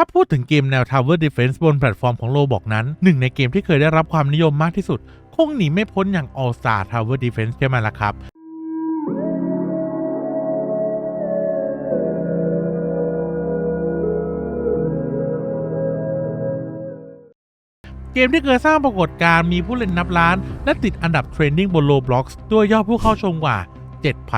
ถ้าพูดถึงเกมแนว Tower Defense บนแพลตฟอร์มของ Roblox นั้น หนึ่งในเกมที่เคยได้รับความนิยมมากที่สุด คงหนีไม่พ้นอย่าง All Star Tower Defense ใช่ไหมล่ะครับเกมที่เคยสร้างปรากฏการณ์มีผู้เล่นนับล้าน และติดอันดับเทรนดิ้งบน Roblox ด้วยยอดผู้เข้าชมกว่า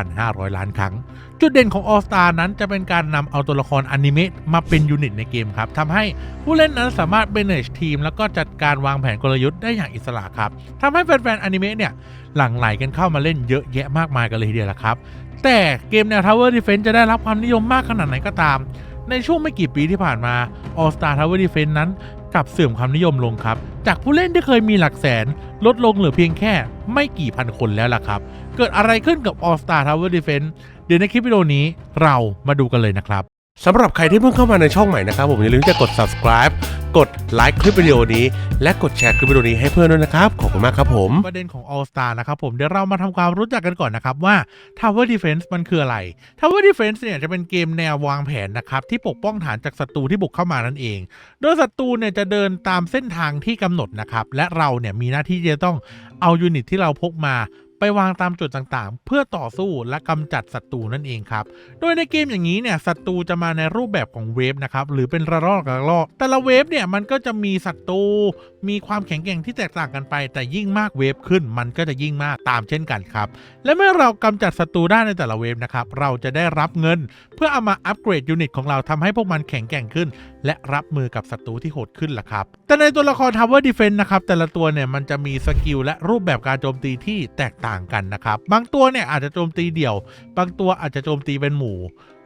7,500 ล้านครั้ง จุดเด่นของ All Star นั้นจะเป็นการนำเอาตัวละครอนิเมะมาเป็นยูนิตในเกมครับทำให้ผู้เล่นนั้นสามารถ manage ทีม แล้วก็จัดการวางแผนกลยุทธ์ได้อย่างอิสระครับทำให้แฟนๆอนิเมะเนี่ยหลั่งไหลกันเข้ามาเล่นเยอะแยะมากมายกันเลยทีเดียวละครับ แต่เกมแนว Tower Defense จะได้รับความนิยมมากขนาดไหนก็ตาม ในช่วงไม่กี่ปีที่ผ่านมา All Star Tower Defense นั้นกลับเสื่อมความนิยมลงครับ จากผู้เล่นที่เคยมีหลักแสน ลดลงเหลือเพียงแค่ไม่กี่พันคนแล้วล่ะครับ เกิดอะไรขึ้นกับ All Star Tower Defense เดี๋ยวในคลิปวิดีโอนี้เรามาดูกันเลยนะครับสำหรับใครที่เพิ่งเข้ามาในช่องใหม่นะครับ ผมอย่าลืมจะกด subscribe กดไลค์คลิปวิดีโอนี้ และกดแชร์คลิปวิดีโอนี้ให้เพื่อนด้วยนะครับ ขอบคุณมากครับผม ประเด็นของ All Star นะครับผม เดี๋ยวเรามาทำความรู้จักกันก่อนนะครับว่า Tower Defense มันคืออะไร Tower Defense เนี่ยจะเป็นเกมแนววางแผนนะครับที่ปกป้องฐานจากศัตรูที่บุกเข้ามานั่นเอง โดยศัตรูเนี่ยจะเดินตามเส้นทางที่กำหนดนะครับและเราเนี่ยมีหน้าที่ที่จะต้องเอายูนิตที่เราพกมา ไปวางตามจุดต่างๆ เพื่อต่อสู้และกำจัดศัตรูนั่นเองครับ โดยในเกมอย่างนี้เนี่ยศัตรูจะมาในรูปแบบของเวฟนะครับหรือเป็นระลอกระลอกแต่ละเวฟเนี่ยมันก็จะมีศัตรูมีความแข็งแกร่งที่แตกต่างกันไป แต่ยิ่งมากเวฟขึ้นมันก็จะยิ่งมากตามเช่นกันครับ และเมื่อเรากำจัดศัตรูได้ในแต่ละเวฟนะครับ เราจะได้รับเงิน เพื่อเอามาอัปเกรดยูนิตของเราทำให้พวกมันแข็งแกร่งขึ้น และรับมือกับศัตรูที่โหดขึ้นล่ะครับ แต่ในตัวละคร Tower Defense นะครับแต่ละตัวเนี่ยมันจะมีสกิลและรูปแบบการโจมตีที่แตกต่างกันนะครับบางตัวเนี่ยอาจจะโจมตีเดี่ยว บางตัวอาจจะโจมตีเป็นหมู่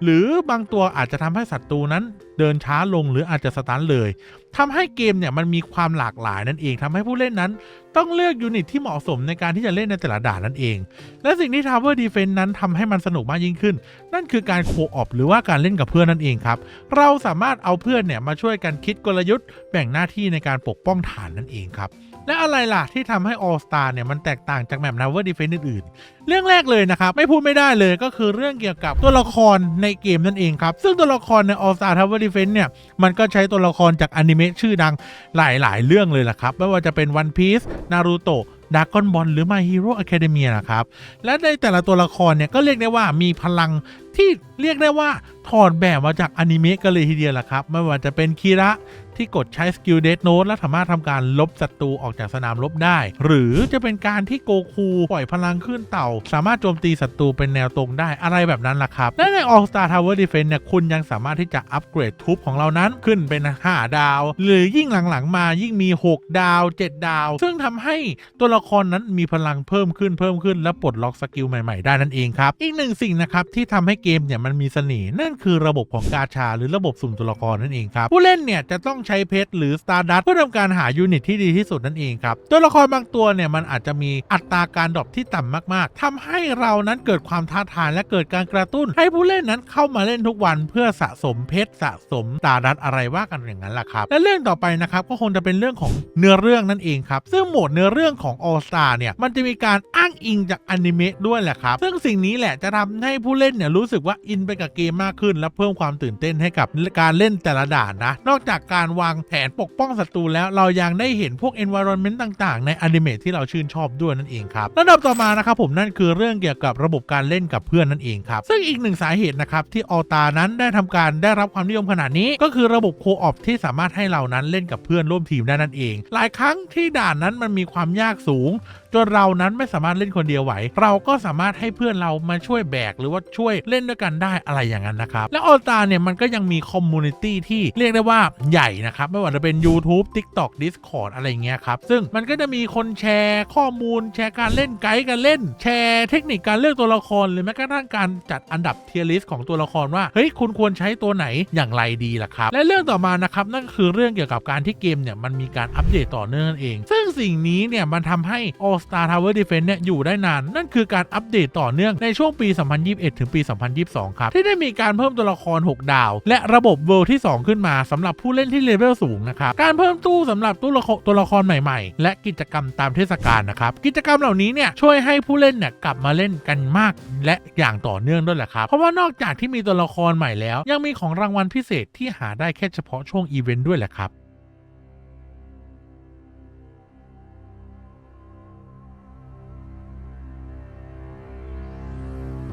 หรือบางตัวอาจจะทำให้ศัตรูนั้นเดินช้าลงหรืออาจจะสตันเลยทำให้เกมเนี่ยมันมีความหลากหลายนั่นเองทำให้ผู้เล่นนั้น ต้องเลือกยูนิตที่เหมาะสมในการที่จะเล่นในแต่ละด่านนั่นเอง และสิ่งที่ Tower Defense นั้นทำให้มันสนุกมากยิ่งขึ้น นั่นคือการโคออปหรือว่าการเล่นกับเพื่อนนั่นเองครับ เราสามารถเอาเพื่อนเนี่ยมาช่วยกันคิดกลยุทธ์ แบ่งหน้าที่ในการปกป้องฐานนั่นเองครับ และอะไรล่ะที่ทำให้ All Star เนี่ยมันแตกต่างจากแมป Tower Defense อื่นๆ เรื่องแรกเลยนะครับ ไม่พูดไม่ได้เลยก็คือเรื่องเกี่ยวกับตัวละครในเกมนั่นเองครับ ซึ่งตัวละครใน All Star Tower Defense เนี่ย มันก็ใช้ตัวละครจากอนิเมะชื่อดังหลายๆ เรื่องเลยล่ะครับ ไม่ว่าจะเป็น One Piece Naruto ดากอนบอลหรือ My Hero Academia นะครับ และในแต่ละตัวละครเนี่ยก็เรียกได้ว่ามีพลังที่เรียกได้ว่าถอดแบบมาจากอนิเมะกันเลยทีเดียวล่ะครับ ไม่ว่าจะเป็นคีระ ที่กดใช้สกิลเด n โน e และสามารถทำการลบศัตรูออกจากสนามรบได้ หรือจะเป็นการที่โกคูปล่อยพลังขึ้นเต่า สามารถโจมตีศัตรูเป็นแนวตรงได้อะไรแบบนั้นล่ะครับ และใน All Star Tower Defense เนี่ยคุณยังสามารถที่จะอัปเกรดทุบของเรานั้นขึ้นเป็น 5 ดาว หรือยิ่งหลังๆ มายิ่งมี 6 ดาว 7 ดาว ซึ่งทำให้ตัวละครนั้นมีพลังเพิ่มขึ้นเพิ่มขึ้นและปลดล็อกสกิลใหม่ๆ ได้นั่นเองครับ อีกหนึ่งสิ่งนะครับที่ทำให้เกมเนี่ยมันมีเสน่ห์นั่นคือระบบของกาชา หรือระบบสุ่มตัวละครนั่นเองครับผู้เล่นเนี่ยจะต้องใช้เพชรหรือสตาร์ดัตเพื่อทำการหายูนิตที่ดีที่สุดนั่นเองครับตัวละครบางตัวเนี่ยมันอาจจะมีอัตราการดรอปที่ต่ำมากๆทำให้เรานั้นเกิดความท้าทายและเกิดการกระตุ้น ให้ผู้เล่นนั้นเข้ามาเล่นทุกวันเพื่อสะสมเพชรสะสมสตาร์ดัตอะไรว่ากันอย่างนั้นแหละครับ และเรื่องต่อไปนะครับก็คงจะเป็นเรื่องของเนื้อเรื่องนั่นเองครับ ซึ่งโหมดเนื้อเรื่องของ All Star เนี่ยมันจะมีการอ้างอิงจากอนิเมะด้วยแหละครับ ซึ่งสิ่งนี้แหละจะทำให้ผู้เล่นเนี่ยรู้สึกว่าอินไปกับเกมมากขึ้น และเพิ่มความตื่นเต้นให้กับการเล่นแต่ละด่านนะ นอกจากการวางแผนปกป้องศัตรูแล้วเรายังได้เห็นพวก environment ต่างๆ ในอนิเมะที่เราชื่นชอบด้วยนั่นเองครับระดับต่อมานะครับผมนั่นคือเรื่องเกี่ยวกับระบบการเล่นกับเพื่อนนั่นเองครับซึ่งอีกหนึ่งสาเหตุนะครับที่ออตานั้นได้ทำการได้รับความนิยมขนาดนี้ ก็คือระบบโคออปที่สามารถให้เรานั้นเล่นกับเพื่อนร่วมทีมได้นั่นเอง หลายครั้งที่ด่านนั้นมันมีความยากสูง จนเรานั้นไม่สามารถเล่นคนเดียวไหว เราก็สามารถให้เพื่อนเรามาช่วยแบก หรือว่าช่วยเล่นด้วยกันได้อะไรอย่างนั้นนะครับ และออตาเนี่ยมันก็ยังมีคอมมูนิตี้ที่เรียกได้ว่าใหญ่นะครับ ไม่ว่าจะเป็น YouTube TikTok Discord อะไรเงี้ยครับ ซึ่งมันก็จะมีคนแชร์ข้อมูล แชร์การเล่นไกด์การเล่น แชร์เทคนิคการเลือกตัวละครหรือแม้กระทั่งการจัดอันดับเทียร์ลิสต์ของตัวละครว่าเฮ้ยคุณควรใช้ตัวไหนอย่างไรดีล่ะครับและเรื่องต่อมานะครับนั่นก็คือเรื่องเกี่ยวกับการที่เกมเนี่ยมันมีการอัปเดตต่อเนื่องนั่นเอง ซึ่ง สิ่งนี้เนี่ยมันทำให้ All Star Tower Defense เนี่ยอยู่ได้นาน นั่นคือการอัปเดตต่อเนื่องในช่วงปี 2021 ถึงปี 2022 ครับ ที่ได้มีการเพิ่มตัวละคร 6 ดาว และระบบเวิลด์ที่ 2 ขึ้นมาสำหรับผู้เล่นที่เลเวลสูงนะครับ การเพิ่มตู้สำหรับตู้ละครตัวละครใหม่ๆ และกิจกรรมตามเทศกาลนะครับ กิจกรรมเหล่านี้เนี่ยช่วยให้ผู้เล่นเนี่ยกลับมาเล่นกันมาก และอย่างต่อเนื่องด้วยแหละครับเพราะว่านอกจากที่มีตัวละครใหม่แล้ว ยังมีของรางวัลพิเศษที่หาได้แค่เฉพาะช่วงอีเวนต์ด้วยแหละครับ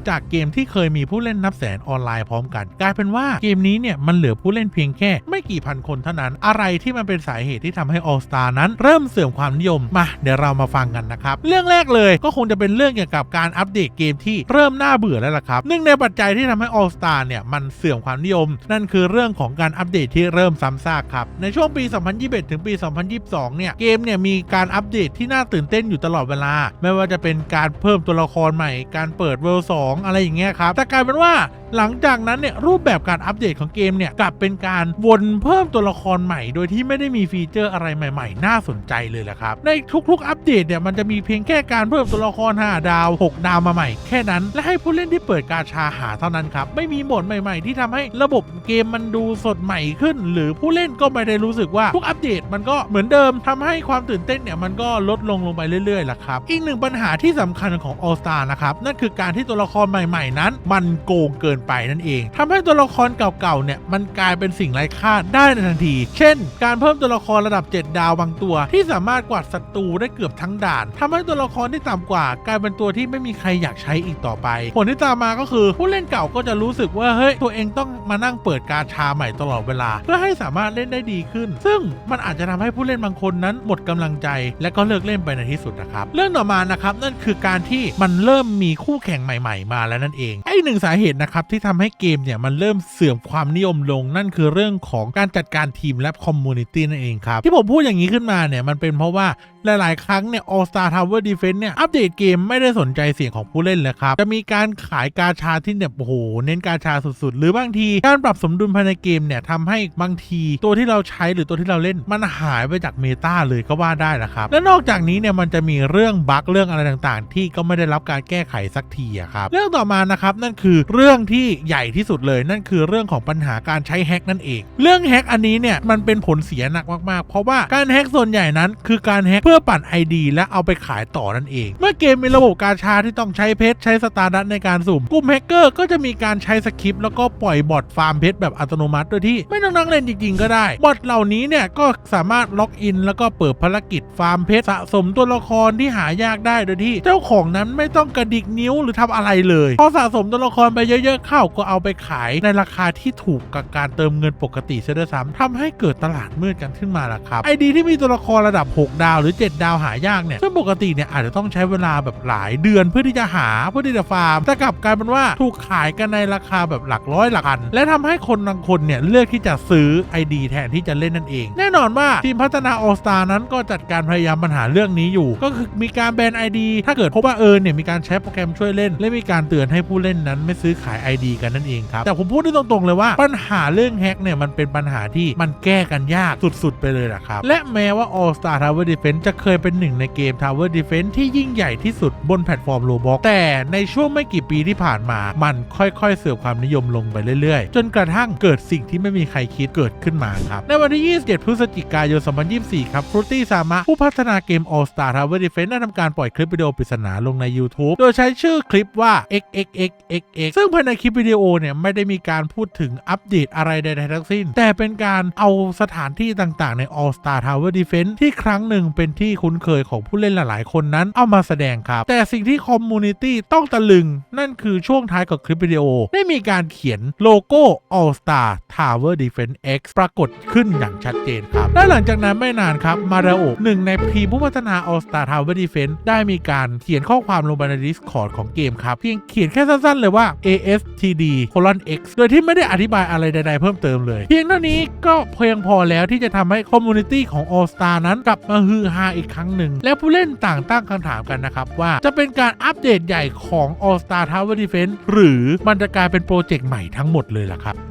จากเกมที่เคยมีผู้เล่นนับแสนออนไลน์พร้อมกัน กลายเป็นว่าเกมนี้เนี่ยมันเหลือผู้เล่นเพียงแค่ ไม่กี่พันคนเท่านั้น อะไรที่มันเป็นสาเหตุที่ทำให้ All Star นั้น เริ่มเสื่อมความนิยมมาเดี๋ยวเรามาฟังกันนะครับ เรื่องแรกเลยก็คงจะเป็นเรื่องเกี่ยวกับการอัปเดตเกมที่เริ่มน่าเบื่อแล้วล่ะครับหนึ่งในปัจจัยที่ทำให้ All Star เนี่ยมันเสื่อมความนิยม นั่นคือเรื่องของการอัปเดตที่เริ่มซ้ำซากครับในช่วงปี 2021 ถึงปี 2022 เนี่ยเกมเนี่ยมีการอัปเดตที่น่าตื่นเต้นอยู่ตลอดเวลา ไม่ว่าจะเป็นการเพิ่มตัวละครใหม่ การเปิดเวลสองอะไรอย่างเงี้ยครับแต่กลายเป็นว่า หลังจากนั้นเนี่ยรูปแบบการอัปเดตของเกมเนี่ยกลับเป็นการวนเพิ่มตัวละครใหม่ โดยที่ไม่ได้มีฟีเจอร์อะไรใหม่ ๆ น่าสนใจเลยแหละครับ ในทุกๆ อัปเดตเนี่ยมันจะมีเพียงแค่การเพิ่มตัวละคร 5 ดาว 6 ดาวมาใหม่ แค่นั้น และให้ผู้เล่นที่เปิดกาชาหาเท่านั้นครับ ไม่มีโหมดใหม่ ๆ ที่ทำให้ระบบเกมมันดูสดใหม่ขึ้น หรือผู้เล่นก็ไม่ได้รู้สึกว่าทุกอัปเดตมันก็เหมือนเดิมทำให้ความตื่นเต้นเนี่ยมันก็ลดลงลงไปเรื่อยๆล่ะครับอีกหนึ่งปัญหาที่สำคัญของ All Star นะครับนั่นคือการที่ตัวละครใหม่ ๆ นั้น มันโกงเกินไปนั่นเองทำให้ตัวละครเก่าๆเนี่ยมันกลายเป็นสิ่งไร้ค่าได้ในทันที เช่น การเพิ่มตัวละครระดับ 7 ดาวบางตัว ที่สามารถกวาดศัตรูได้เกือบทั้งด่านทำให้ตัวละครที่ต่ำกว่ากลายเป็นตัวที่ไม่มีใครอยากใช้อีกต่อไป ผลที่ตามมาก็คือ ผู้เล่นเก่าก็จะรู้สึกว่าเฮ้ยตัวเองต้องมานั่งเปิดการชาใหม่ตลอดเวลา เพื่อให้สามารถเล่นได้ดีขึ้น ซึ่งมันอาจจะทำให้ผู้เล่นบางคนนั้นหมดกำลังใจ และก็เลิกเล่นไปในที่สุดนะครับเรื่องต่อมานะครับนั่นคือการที่มันเริ่มมีคู่แข่งใหม่ ๆ มาแล้วนั่นเองไอ้หนึ่งสาเหตุนะครับที่ทำให้เกมเนี่ยมันเริ่มเสื่อมความนิยมลงนั่นคือเรื่องของการจัดการทีมและคอมมูนิตี้นั่นเองครับ ที่ผมพูดอย่างนี้ขึ้นมาเนี่ยมันเป็นเพราะว่าหลาย ๆ ครั้งเนี่ย All Star Tower Defense เนี่ย อัปเดตเกมไม่ได้สนใจเสียงของผู้เล่นเลยครับ จะมีการขายกาชาที่เนี่ยโอ้โห เน้นกาชาสุด ๆ หรือบางที การปรับสมดุลภายในเกมเนี่ยทำให้บางทีตัวที่เราใช้หรือตัวที่เราเล่นมันหายไปจากเมตาเลยก็ว่าได้นะครับ และนอกจากนี้เนี่ยมันจะมีเรื่องบั๊กเรื่องอะไรต่าง ๆ ที่ก็ไม่ได้รับการแก้ไขสักทีครับเรื่องต่อมานะครับนั่นคือเรื่องที่ใหญ่ที่สุดเลยนั่นคือเรื่องของปัญหาการใช้แฮกนั่นเอง เรื่องแฮกอันนี้เนี่ยมันเป็นผลเสียหนักมากๆ เพราะว่าการแฮกส่วนใหญ่นั้น คือการแฮกเพื่อปั่น ID และเอาไปขายต่อนั่นเอง เมื่อเกมมีระบบการชาที่ต้องใช้เพชรใช้สตาร์ดัตในการสุ่มกลุ่มแฮกเกอร์ก็จะมีการใช้สคริปต์แล้วก็ปล่อยบอทฟาร์มเพชรแบบอัตโนมัติโดยที่ไม่ต้องนั่งเล่นจริง ๆ ก็ได้ บอทเหล่านี้เนี่ยก็สามารถล็อกอิน แล้วก็เปิดภารกิจฟาร์มเพชรสะสมตัวละครที่หายากได้โดยที่ เจ้าของนั้นไม่ต้องกระดิกนิ้วหรือทำอะไรเลยพอสะสมตัวละครไปเยอะๆเข้าก็เอาไปขายในราคาที่ถูกกับการเติมเงินปกติเสียด้วยซ้ำทำให้เกิดตลาดมืดกันขึ้นมาละครับไอดีที่มีตัวละครระดับ 6 ดาวหรือ 7 ดาวหายากเนี่ยซึ่งปกติเนี่ยอาจจะต้องใช้เวลาแบบหลายเดือนเพื่อที่จะหาเพื่อที่จะฟาร์มแต่กลับกลายเป็นว่าถูกขายกันในราคาแบบหลักร้อยหลักพัน และทำให้คนบางคนเนี่ยเลือกที่จะซื้อ ID แทนที่จะเล่นนั่นเอง แน่นอนว่าทีมพัฒนา All Star นั้นก็จัดการพยายามปัญหาเรื่องนี้อยู่ ก็คือมีการแบน ID ถ้าเกิดพบว่าเออเนี่ยมีการใช้โปรแกรมช่วยเล่น และมีการเตือนให้ผู้เล่นนั้นไม่ซื้อขาย ID กันนั่นเองครับแต่ผมพูดได้ตรงๆเลยว่าปัญหาเรื่องแฮกเนี่ยมันเป็นปัญหาที่มันแก้กันยากสุดๆ ไปเลยละครับ และแม้ว่า All Star Tower Defense จะเคยเป็นหนึ่งในเกม Tower Defense ที่ยิ่งใหญ่ที่สุดบนแพลตฟอร์ม Roblox แต่ในช่วงไม่กี่ปีที่ผ่านมา มันค่อยๆ เสื่อมความนิยมลงไปเรื่อยๆ จนกระทั่งเกิดสิ่งที่ไม่มีใครคิดเกิดขึ้นมาครับ ในวันที่ 27 พฤศจิกายน 2024 ครับ Fruity Sama ผู้พัฒนาเกม All Star Tower Defense ได้ทำการปล่อยคลิปวิดีโอปริศนาลงใน YouTube โดยใช้ชื่อคลิปว่า xxxxx ซึ่งภายในคลิปวิดีโอเนี่ยไม่ได้มีการพูดถึงอัปเดตอะไรใดๆทั้งสิ้น แต่เป็นการเอาสถานที่ต่างๆ ใน All Star Tower Defense ที่ครั้งหนึ่งเป็นที่คุ้นเคยของผู้เล่นหลายๆ คนนั้นเอามาแสดงครับ แต่สิ่งที่คอมมูนิตี้ต้องตะลึง นั่นคือช่วงท้ายกับคลิปวิดีโอ ได้มีการเขียนโลโก้ All Star Tower Defense X ปรากฏขึ้นอย่างชัดเจนครับ และหลังจากนั้นไม่นานครับมาราโอหนึ่งในทีมผู้พัฒนา All Star Tower Defense ได้มีการเขียนข้อความลงไปใน Discord ของเกมครับเพียงเขียนแค่สั้นๆเลยว่า AS ASTD colon X โดยที่ไม่ได้อธิบายอะไรใด ๆ เพิ่มเติมเลย เพียงเท่านี้ก็เพียงพอแล้วที่จะทำให้คอมมูนิตี้ของ All Star นั้นกลับมาฮือฮาอีกครั้งหนึ่ง และผู้เล่นต่างตั้งคำถามกันนะครับ ว่าจะเป็นการอัปเดตใหญ่ของ All Star Tower Defense หรือมันจะกลายเป็นโปรเจกต์ใหม่ทั้งหมดเลยล่ะครับ